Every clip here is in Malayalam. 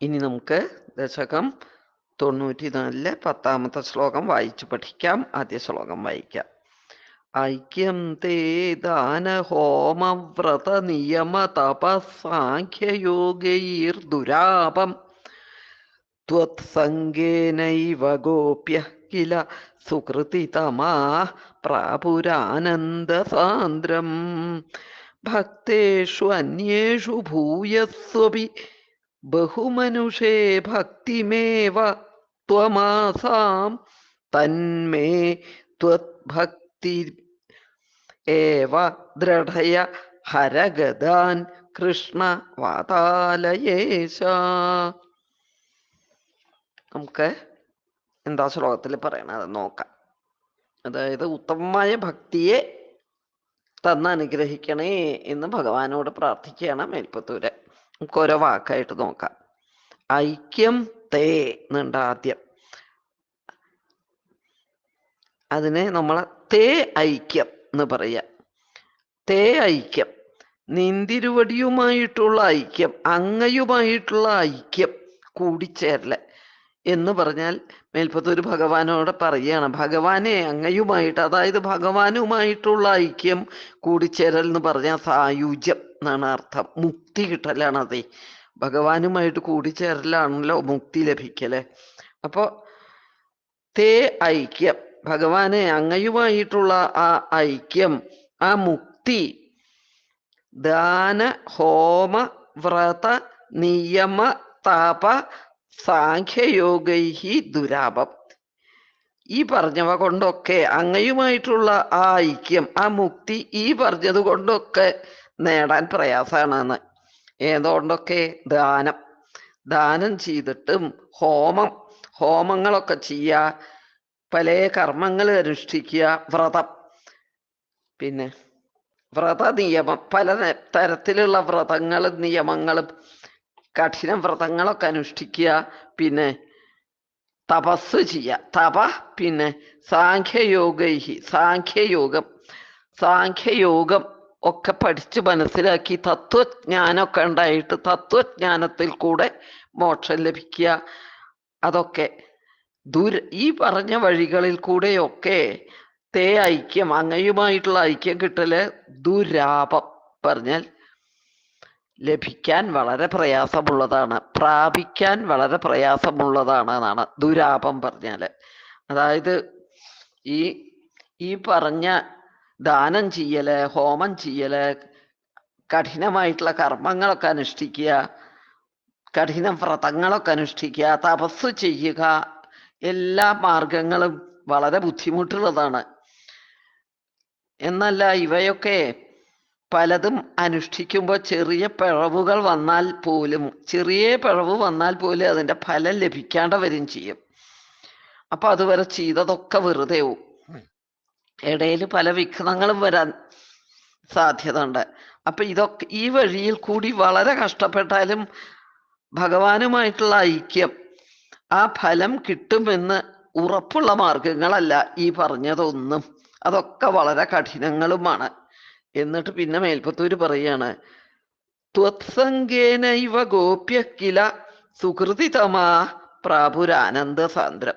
ഇനി നമുക്ക് ദശകം തൊണ്ണൂറ്റി നാലിലെ പത്താമത്തെ ശ്ലോകം വായിച്ചു പഠിക്കാം. ആദ്യ ശ്ലോകം വായിക്കാം. ഐക്യം തേ വ്രത നിയമ തപസാഖ്യയോഗൈർദുരാപം ത്വത്സംഗേനൈവ ഗോപ്യ കില സുഹൃതിതമാ പ്രാപുരാനന്ദസാന്ദ്രം ഭക്തേഷു അന്യേഷു ഭൂയസ്വപി ബഹുമനുഷേ ഭക്തിമേവ ത്വമാസാം തന്മേ ത്വഭക്തി ഏവ ദൃഢയ ഹരഗദാൻ കൃഷ്ണ വാതാലയേശ നമുക്ക് എന്താ ശ്ലോകത്തിൽ പറയണത്? നോക്കാം. അതായത് ഉത്തമമായ ഭക്തിയെ തന്നനുഗ്രഹിക്കണേ എന്ന് ഭഗവാനോട് പ്രാർത്ഥിക്കുകയാണ് മേൽപ്പത്തൂര്. നമുക്ക് ഓരോ വാക്കായിട്ട് നോക്കാം. ഐക്യം തേ എന്നുണ്ട് ആദ്യം. അതിനെ നമ്മൾ തേ ഐക്യം എന്ന് പറയാ. തേ ഐക്യം. നിന്തിരുവടിയുമായിട്ടുള്ള ഐക്യം അങ്ങയുമായിട്ടുള്ള ഐക്യം കൂടിച്ചേരൽ എന്ന് പറഞ്ഞാൽ മേൽപ്പത്തൂർ ഭഗവാനോട് പറയുകയാണ് ഭഗവാനെ അങ്ങയുമായിട്ട് അതായത് ഭഗവാനുമായിട്ടുള്ള ഐക്യം കൂടിച്ചേരൽ എന്ന് പറഞ്ഞാൽ സായുജ്യം. എന്നാണ് അർത്ഥം. മുക്തി കിട്ടലാണ് അതെ. ഭഗവാനുമായിട്ട് കൂടിച്ചേരലാണല്ലോ മുക്തി ലഭിക്കലെ. അപ്പോ തേ ഐക്യം. ഭഗവാനെ അങ്ങയുമായിട്ടുള്ള ആ ഐക്യം ആ മുക്തി ദാന ഹോമ വ്രത നിയമ താപ സാഖ്യയോഗൈഹി ദുരാപം. ഈ പറഞ്ഞവ കൊണ്ടൊക്കെ അങ്ങയുമായിട്ടുള്ള ആ ഐക്യം ആ മുക്തി ഈ പറഞ്ഞത് കൊണ്ടൊക്കെ നേടാൻ പ്രയാസമാണെന്ന്. ഏതുകൊണ്ടൊക്കെ? ദാനം. ദാനം ചെയ്തിട്ടും ഹോമം. ഹോമങ്ങളൊക്കെ ചെയ്യുക പല കർമ്മങ്ങൾ അനുഷ്ഠിക്കുക. വ്രതം. പിന്നെ വ്രത നിയമം പല തരത്തിലുള്ള വ്രതങ്ങളും നിയമങ്ങളും കഠിന വ്രതങ്ങളൊക്കെ അനുഷ്ഠിക്കുക. പിന്നെ തപസ് ചെയ്യുക തപ പിന്നെ സാഖ്യയോഗി സാഖ്യയോഗം. സാഖ്യയോഗം ഒക്കെ പഠിച്ച് മനസ്സിലാക്കി തത്വജ്ഞാനമൊക്കെ ഉണ്ടായിട്ട് തത്വജ്ഞാനത്തിൽ കൂടെ മോക്ഷം ലഭിക്കുക. അതൊക്കെ ദുര ഈ പറഞ്ഞ വഴികളിൽ കൂടെയൊക്കെ തേ ഐക്യം അങ്ങയുമായിട്ടുള്ള ഐക്യം കിട്ടൽ ദുരാപം പറഞ്ഞാൽ ലഭിക്കാൻ വളരെ പ്രയാസമുള്ളതാണ് പ്രാപിക്കാൻ വളരെ പ്രയാസമുള്ളതാണ് എന്നാണ് ദുരാപം പറഞ്ഞാൽ. അതായത് ഈ ഈ പറഞ്ഞ ദാനം ചെയ്യൽ ഹോമം ചെയ്യൽ കഠിനമായിട്ടുള്ള കർമ്മങ്ങളൊക്കെ അനുഷ്ഠിക്കുക കഠിന വ്രതങ്ങളൊക്കെ അനുഷ്ഠിക്കുക തപസ് ചെയ്യുക എല്ലാ മാർഗങ്ങളും വളരെ ബുദ്ധിമുട്ടുള്ളതാണ്. എന്നല്ല ഇവയൊക്കെ പലതും അനുഷ്ഠിക്കുമ്പോൾ ചെറിയ പിഴവുകൾ വന്നാൽ പോലും ചെറിയ പിഴവ് വന്നാൽ പോലും അതിന്റെ ഫലം ലഭിക്കാണ്ട് വരും ചെയ്യും. അപ്പൊ അതുവരെ ചെയ്തതൊക്കെ വെറുതെ പോവും ഇടയിൽ പല വിഘ്നങ്ങളും വരാൻ സാധ്യത ഉണ്ട് അപ്പൊ ഇതൊക്കെ ഈ വഴിയിൽ കൂടി വളരെ കഷ്ടപ്പെട്ടാലും ഭഗവാനുമായിട്ടുള്ള ഐക്യം ആ ഫലം കിട്ടുമെന്ന് ഉറപ്പുള്ള മാർഗങ്ങളല്ല ഈ പറഞ്ഞതൊന്നും. അതൊക്കെ വളരെ കഠിനങ്ങളുമാണ്. എന്നിട്ട് പിന്നെ മേൽപ്പത്തൂര് പറയാണ് ത്വത്സംഗേന ഇവ ഗോപ്യ കില സുഹൃതിതമാ പ്രാപുരാനന്ദ സാന്ദ്രം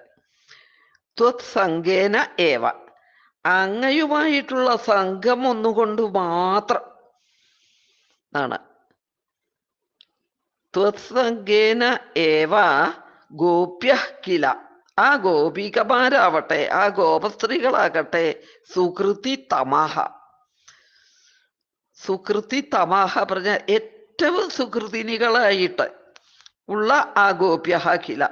ത്വത്സംഗേന ഏവ. അങ്ങയുമായിട്ടുള്ള സംഘം ഒന്നുകൊണ്ട് മാത്രം ആണ് ത്വത്സംഗേന ഏവ ഗോപ്യ കില. ആ ഗോപികമാരാവട്ടെ ആ ഗോപസ്ത്രീകളാകട്ടെ സുകൃതി തമാഹ. സുകൃതി തമാഹ പറഞ്ഞ ഏറ്റവും സുകൃതിനികളായിട്ട് ഉള്ള ആ ഗോപ്യ കില.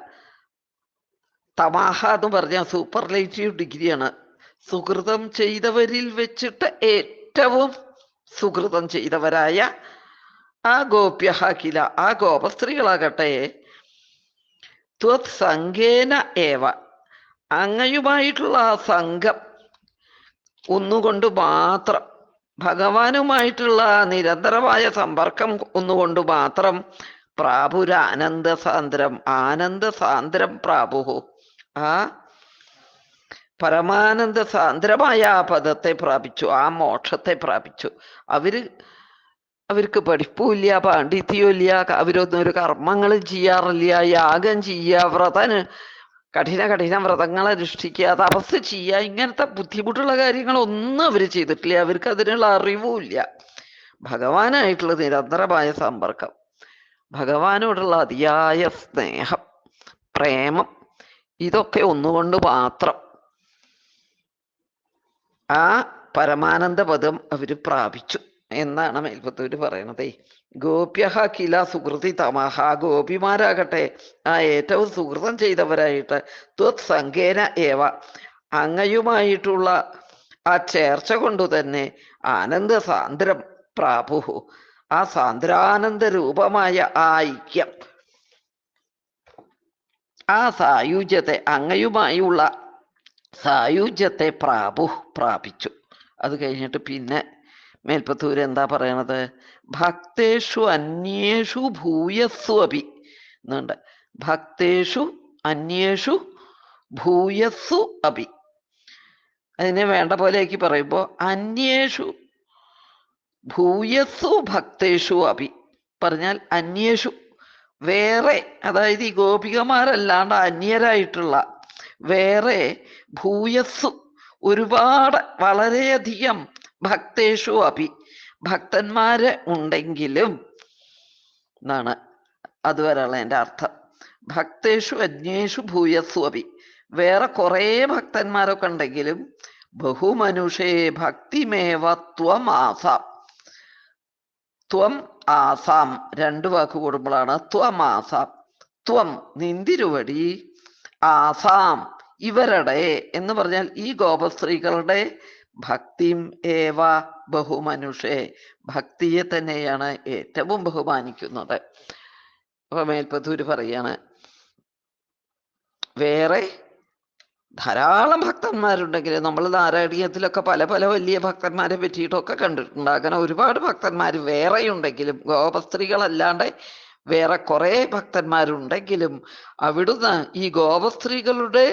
തമാഹ എന്ന് പറഞ്ഞ സൂപ്പർലേറ്റീവ് ഡിഗ്രിയാണ്. സുഹൃതം ചെയ്തവരിൽ വെച്ചിട്ട് ഏറ്റവും സുഹൃതം ചെയ്തവരായ ആ ഗോപ്യ കില ആ ഗോപസ്ത്രീകളാകട്ടെ ത്വത്സംഗേന ഏവ. അങ്ങയുമായിട്ടുള്ള ആ സംഘം ഒന്നുകൊണ്ട് മാത്രം ഭഗവാനുമായിട്ടുള്ള നിരന്തരമായ സമ്പർക്കം ഒന്നുകൊണ്ട് മാത്രം പ്രാപുര ആനന്ദസാന്ദ്രം ആനന്ദസാന്ദ്രം പ്രാപുഹു. ആ പരമാനന്ദ സാന്ദ്രമായ ആ പദത്തെ പ്രാപിച്ചു ആ മോക്ഷത്തെ പ്രാപിച്ചു. അവർ അവർക്ക് പഠിപ്പുമില്ല പാണ്ഡിത്യമില്ല അവരൊന്നും ഒരു കർമ്മങ്ങളും ചെയ്യാറില്ല യാഗം ചെയ്യുക വ്രതന് കഠിന കഠിന വ്രതങ്ങളെ അനുഷ്ഠിക്കുക തപസ് ചെയ്യുക ഇങ്ങനത്തെ ബുദ്ധിമുട്ടുള്ള കാര്യങ്ങളൊന്നും അവർ ചെയ്തിട്ടില്ല അവർക്ക് അതിനുള്ള അറിവുമില്ല. ഭഗവാനായിട്ടുള്ള നിരന്തരമായ സമ്പർക്കം ഭഗവാനോടുള്ള അതിയായ സ്നേഹം പ്രേമം ഇതൊക്കെ ഒന്നുകൊണ്ട് മാത്രം. ആ പരമാനന്ദ പദം അവർ പ്രാപിച്ചു എന്നാണ് മേൽപ്പത്തൂര് പറയണത്. ഗോപ്യഹ കില സുഹൃതി തമഹ. ഗോപിമാരാകട്ടെ ആ ഏറ്റവും സുഹൃതം ചെയ്തവരായിട്ട് ത്വത് സങ്കേന ഏവ. അങ്ങയുമായിട്ടുള്ള ആ ചേർച്ച കൊണ്ടു തന്നെ ആനന്ദ സാന്ദ്രം പ്രാപുഹു. ആ സാന്ദ്രാനന്ദ രൂപമായ ആ ഐക്യം ആ സായുജ്യത്തെ അങ്ങയുമായുള്ള സായുജ്യത്തെ പ്രാപു പ്രാപിച്ചു. അത് കഴിഞ്ഞിട്ട് പിന്നെ മേൽപ്പത്തൂർ എന്താ പറയണത്? ഭക്തേഷു അന്യേഷു ഭൂയസ്സു അഭി എന്നുണ്ട്. ഭക്തേഷു അന്യേഷു ഭൂയസ്സു അഭി. അതിനെ വേണ്ട പോലെയാക്കി പറയുമ്പോ അന്യേഷു ഭൂയസ്സു ഭക്തേഷു അഭി പറഞ്ഞാൽ അന്യേഷു. വേറെ അതായത് ഈ ഗോപികമാരല്ലാണ്ട് അന്യരായിട്ടുള്ള വേറെ ഭൂയസ്സു ഒരുപാട് വളരെയധികം ഭക്തേഷു അഭി ഭക്തന്മാര് ഉണ്ടെങ്കിലും എന്നാണ് അതുവരെയുള്ള എന്റെ അർത്ഥം. ഭക്തേഷു അജ്ഞേഷു ഭൂയസ്സു അഭി. വേറെ കുറേ ഭക്തന്മാരൊക്കെ ഉണ്ടെങ്കിലും ബഹുമനുഷേ ഭക്തിമേവ ത്വം ആസാം. ത്വം ആസാം. രണ്ട് വാക്ക് കൂടുമ്പോഴാണ് ത്വം ആസാം. ത്വം നിന്തിരുവടി ആസാം. ഇവരുടെ എന്ന് പറഞ്ഞാൽ ഈ ഗോപസ്ത്രീകളുടെ ഭക്തിം ഏവ ബഹുമനുഷേ ഭക്തിയെ തന്നെയാണ് ഏറ്റവും ബഹുമാനിക്കുന്നത്. അപ്പൊ മേൽപ്പത്തൂര് പറയാണ് വേറെ ധാരാളം ഭക്തന്മാരുണ്ടെങ്കിൽ നമ്മൾ നാരായണീയത്തിലൊക്കെ പല പല വലിയ ഭക്തന്മാരെ പറ്റിയിട്ടൊക്കെ കണ്ടിട്ടുണ്ട്. അങ്ങനെ ഒരുപാട് ഭക്തന്മാർ വേറെയുണ്ടെങ്കിലും ഗോപസ്ത്രീകളല്ലാണ്ട് വേറെ കുറെ ഭക്തന്മാരുണ്ടെങ്കിലും അവിടുന്ന് ഈ ഗോപസ്ത്രീകളുടെ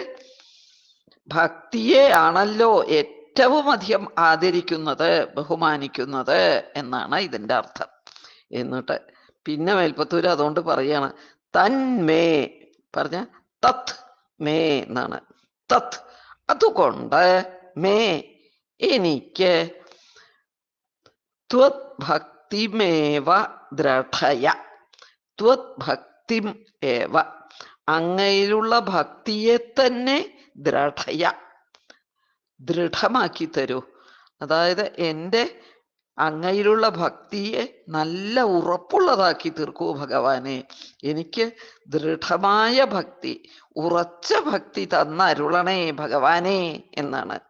ഭക്തിയെ ആണല്ലോ ഏറ്റവും അധികം ആദരിക്കുന്നത് ബഹുമാനിക്കുന്നത് എന്നാണ് ഇതിന്റെ അർത്ഥം. എന്നിട്ട് പിന്നെ മേൽപ്പത്തൂര് അതുകൊണ്ട് പറയാണ് തന്മേ പറഞ്ഞ തത് മേ എന്നാണ്. തത് അതുകൊണ്ട് മേ എനിക്ക് ത്വത് ഭക്തിമേവ ദൃഢയ ത്വത് ഭക്തി ഏവ. അങ്ങയിലുള്ള ഭക്തിയെ തന്നെ ദൃഢയ. ദൃഢമാക്കി തരൂ. അതായത് എന്റെ അങ്ങയിലുള്ള ഭക്തിയെ നല്ല ഉറപ്പുള്ളതാക്കി തീർക്കൂ ഭഗവാനെ. എനിക്ക് ദൃഢമായ ഭക്തി ഉറച്ച ഭക്തി തന്നരുളണേ ഭഗവാനെ എന്നാണ്.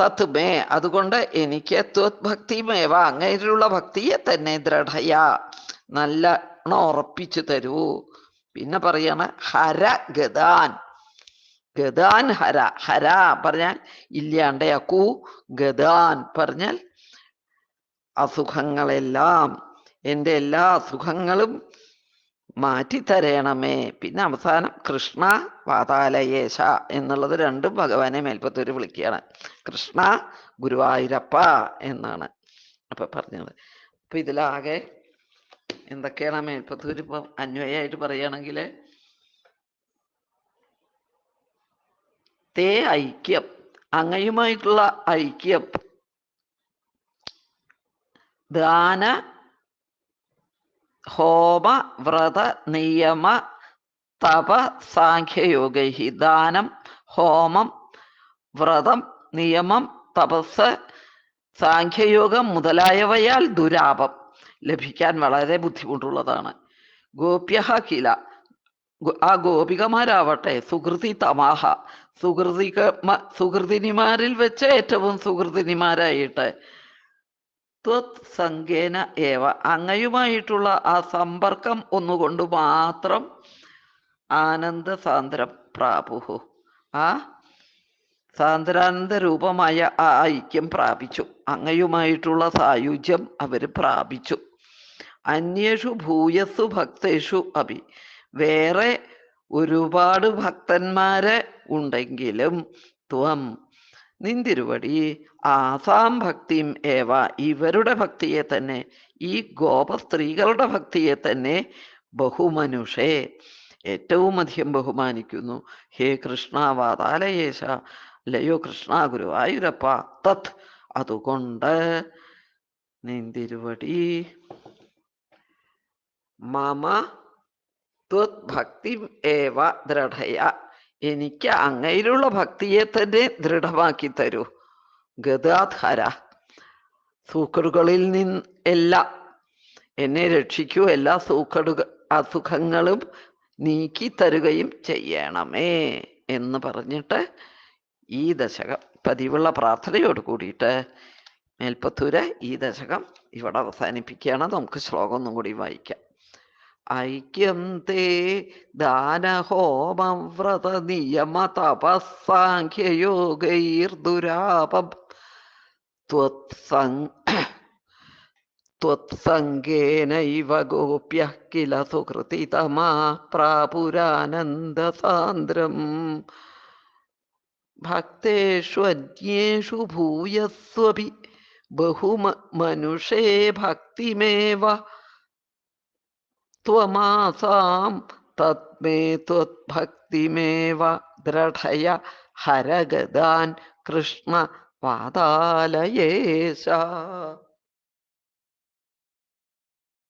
തത് മേ അതുകൊണ്ട് എനിക്ക് ത്വത് ഭക്തിമേവ അങ്ങയിലുള്ള ഭക്തിയെ തന്നെ ദൃഢയ. നല്ല ഉറപ്പിച്ചു തരൂ. പിന്നെ പറയാണ് ഹര ഗതാൻ ഗതാൻ ഹര. ഹര പറഞ്ഞാൽ ഇല്ലാണ്ടയാക്കൂ ഗതാൻ പറഞ്ഞാൽ അസുഖങ്ങളെല്ലാം. എന്റെ എല്ലാ അസുഖങ്ങളും മാറ്റിത്തരയണമേ പിന്നെ അവസാനം കൃഷ്ണ വാതാലയേശ എന്നുള്ളത് രണ്ടും ഭഗവാനെ മേൽപ്പത്തൂര് വിളിക്കുകയാണ്. കൃഷ്ണ ഗുരുവായൂരപ്പ എന്നാണ്. അപ്പൊ പറഞ്ഞത്. അപ്പൊ ഇതിലാകെ എന്തൊക്കെയാണ് മേൽപ്പത്തൂര് ഇപ്പൊ അന്വയായിട്ട് പറയുകയാണെങ്കിൽ തേ ഐക്യം അങ്ങയുമായിട്ടുള്ള ഐക്യം. ദാന ഹോമ വ്രത നിയമ തപ സാഖ്യയോഗി ദാനം ഹോമം വ്രതം നിയമം തപസ് സാഖ്യയോഗം മുതലായവയാൽ ദുരാപം. ലഭിക്കാൻ വളരെ ബുദ്ധിമുട്ടുള്ളതാണ്. ഗോപ്യ കില. ആ ഗോപികമാരാവട്ടെ സുഹൃതി തമാഹ. സുഹൃതിക സുഹൃതിനിമാരിൽ വെച്ച് ഏറ്റവും സുഹൃതിനിമാരായിട്ട്. ത്വത് സങ്കേന ഏവ. അങ്ങയുമായിട്ടുള്ള ആ സമ്പർക്കം ഒന്നുകൊണ്ട് മാത്രം ആനന്ദ സാന്ദ്രം പ്രാപുഹു. ആ സാന്ദ്രാനന്ദ രൂപമായ ആ ഐക്യം പ്രാപിച്ചു. അങ്ങയുമായിട്ടുള്ള സായുജ്യം അവർ പ്രാപിച്ചു. അന്യേഷു ഭൂയസ്സു ഭക്തേഷു അഭി. വേറെ ഒരുപാട് ഭക്തന്മാരെ ഉണ്ടെങ്കിലും ത്വം നിന്തിരുവടി. ആസാം ഭക്തിയും ഏവ. ഇവരുടെ ഭക്തിയെ തന്നെ ഈ ഗോപ സ്ത്രീകളുടെ ഭക്തിയെ തന്നെ ബഹുമനുഷേ. ഏറ്റവും അധികം ബഹുമാനിക്കുന്നു. ഹേ കൃഷ്ണ വാതാലയേശ. ലയോ കൃഷ്ണ ഗുരുവായൂരപ്പ. തത് അതുകൊണ്ട് നിന്തിരുവടി. മമ ഭക്തി ഏവ ദൃഢയ. എനിക്ക് അങ്ങയിലുള്ള ഭക്തിയെ തന്നെ ദൃഢമാക്കി തരൂ. ഗതാധര സൂക്കടുകളിൽ നിന്ന് എല്ലാ എന്നെ രക്ഷിക്കൂ. എല്ലാ സൂക്കടുക അസുഖങ്ങളും നീക്കി തരുകയും ചെയ്യണമേ എന്ന് പറഞ്ഞിട്ട് ഈ ദശകം പതിവുള്ള പ്രാർത്ഥനയോട് കൂടിയിട്ട് മേൽപ്പത്തൂര് ഈ ദശകം ഇവിടെ അവസാനിപ്പിക്കുകയാണ്. നമുക്ക് ശ്ലോകം ഒന്നും കൂടി വായിക്കാം. ഐക്യം തേ ദാനഹോമം വ്രത നിയമ ത്വത്സംഗേനൈവ ഗോപ്യ കില സുഹൃതിതമാ പ്രാപുരാനന്ദസാന്ദ്രം. ഭക്തേഷു ഭൂയസ്വപി ബഹുമനുഷേ ഭക്തിമേവ त्वमासां तत्मे त्वद्भक्तिमेव दृढय हरगदान् कृष्ण वातालयेश